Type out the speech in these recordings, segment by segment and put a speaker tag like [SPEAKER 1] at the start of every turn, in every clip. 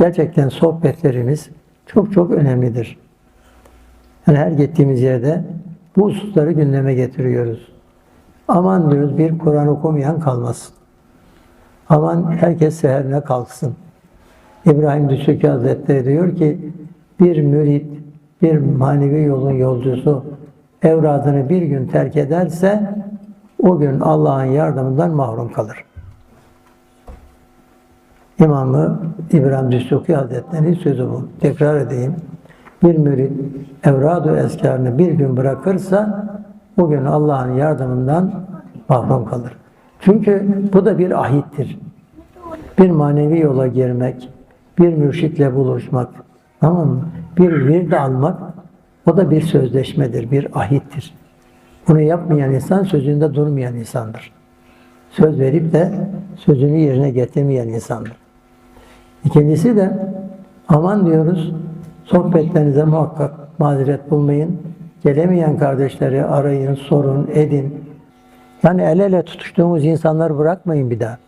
[SPEAKER 1] gerçekten sohbetlerimiz çok çok önemlidir. Yani her gittiğimiz yerde bu hususları gündeme getiriyoruz. Aman diyoruz bir Kur'an okumayan kalmasın. Aman herkes seherine kalksın. İbrahim Düşükü Hazretleri diyor ki bir mürit, bir manevi yolun yolcusu evradını bir gün terk ederse o gün Allah'ın yardımından mahrum kalır. İmamı İbrahim Düşükü Hazretleri'nin sözü bu. Tekrar edeyim. Bir mürit evradu eskarını bir gün bırakırsa o gün Allah'ın yardımından mahrum kalır. Çünkü bu da bir ahittir. Bir manevi yola girmek, bir mürşitle buluşmak, tamam mı? Bir virde almak, o da bir sözleşmedir, bir ahittir. Bunu yapmayan insan sözünde durmayan insandır. Söz verip de sözünü yerine getirmeyen insandır. İkincisi de aman diyoruz sohbetlerinize muhakkak mazeret bulmayın. Gelemeyen kardeşleri arayın, sorun, edin. Yani el ele tutuştuğumuz insanları bırakmayın bir daha.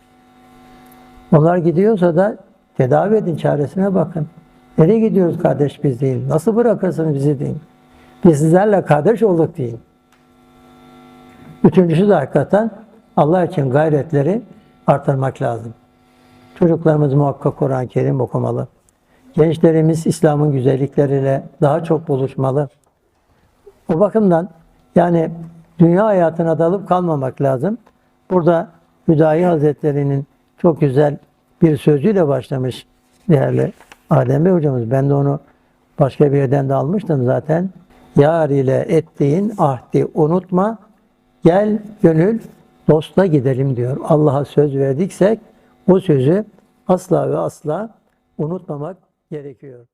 [SPEAKER 1] Onlar gidiyorsa da tedavi edin, çaresine bakın. Nereye gidiyoruz kardeş biz deyin. Nasıl bırakırsınız bizi deyin. Biz sizlerle kardeş olduk deyin. Üçüncüsü de hakikaten Allah için gayretleri artırmak lazım. Çocuklarımız muhakkak Kur'an-ı Kerim okumalı. Gençlerimiz İslam'ın güzellikleriyle daha çok buluşmalı. O bakımdan yani dünya hayatına dalıp kalmamak lazım. Burada Hüdayi Hazretleri'nin çok güzel bir sözüyle başlamış değerli Adem Bey hocamız. Ben de onu başka bir yerden de almıştım zaten. Yar ile ettiğin ahdi unutma. Gel gönül dostla gidelim diyor. Allah'a söz verdiksek o sözü asla ve asla unutmamak gerekiyor.